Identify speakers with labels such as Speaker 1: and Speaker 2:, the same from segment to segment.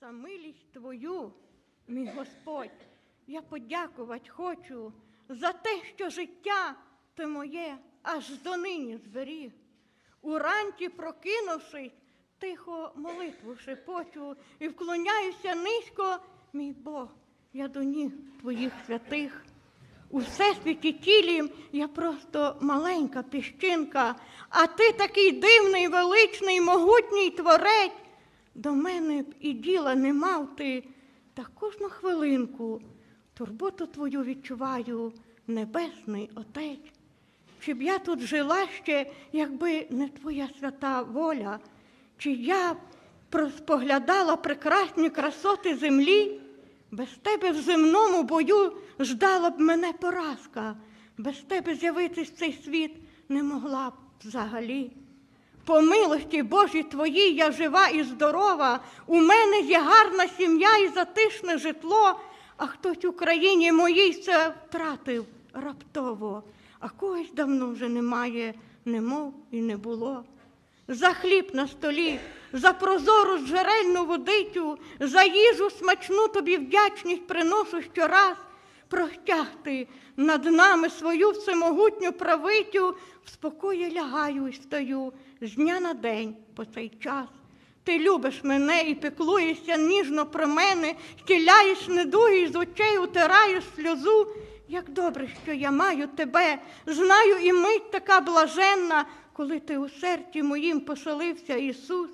Speaker 1: за милість Твою, мій Господь. Я подякувати хочу за те, що життя ти моє аж донині зберіг. Уранці прокинувшись, тихо молитву шепочу і вклоняюся низько, мій Бог, я до ніг твоїх святих. У всесвіті тілі я просто маленька піщинка, а ти такий дивний, величний, могутній творець. До мене б і діла не мав ти, та кожну хвилинку турботу твою відчуваю, небесний Отець. Чи б я тут жила ще, якби не твоя свята воля, чи я б споглядала прекрасні красоти землі, без тебе в земному бою ждала б мене поразка, без тебе з'явитись в цей світ не могла б взагалі. По милості Божій твоїй я жива і здорова, у мене є гарна сім'я і затишне житло, а хтось в Україні моїй це втратив раптово, а когось давно вже немає, немов і не було. За хліб на столі, за прозору джерельну водицю, за їжу смачну тобі вдячність приношу щораз, простягти над нами свою всемогутню правицю, в спокої лягаю і стаю з дня на день по цей час. Ти любиш мене і піклуєшся ніжно про мене, стіляєш недуги і з очей утираєш сльозу. Як добре, що я маю тебе, знаю і мить така блаженна, коли ти у серці моїм поселився, Ісус.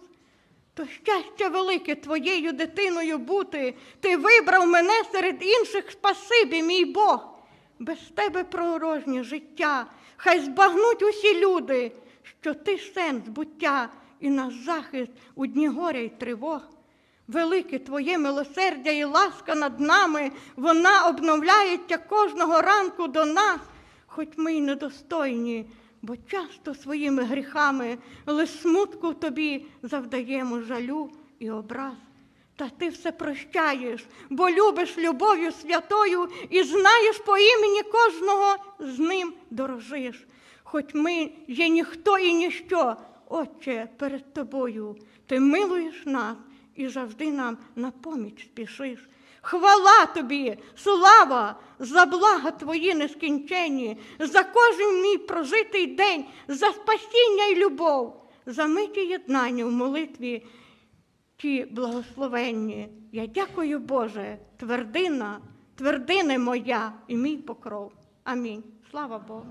Speaker 1: То щастя велике твоєю дитиною бути. Ти вибрав мене серед інших спасибі, мій Бог. Без тебе порожнє життя. Хай збагнуть усі люди, що ти сенс буття і наш захист у дні горя й тривог. Велике твоє милосердя і ласка над нами, вона обновляється кожного ранку до нас, хоч ми й недостойні, бо часто своїми гріхами лиш смутку тобі завдаємо жалю і образ. Та ти все прощаєш, бо любиш любов'ю святою і знаєш по імені кожного з ним дорожиш. Хоч ми є ніхто і ніщо, Отче, перед тобою, ти милуєш нас і завжди нам на поміч спішиш. Хвала тобі, слава за блага твої нескінченні, за кожен мій прожитий день, за спасіння й любов, за миті єднання в молитві ті благословенні. Я дякую, Боже, твердина, твердине моя і мій покров. Амінь. Слава Богу.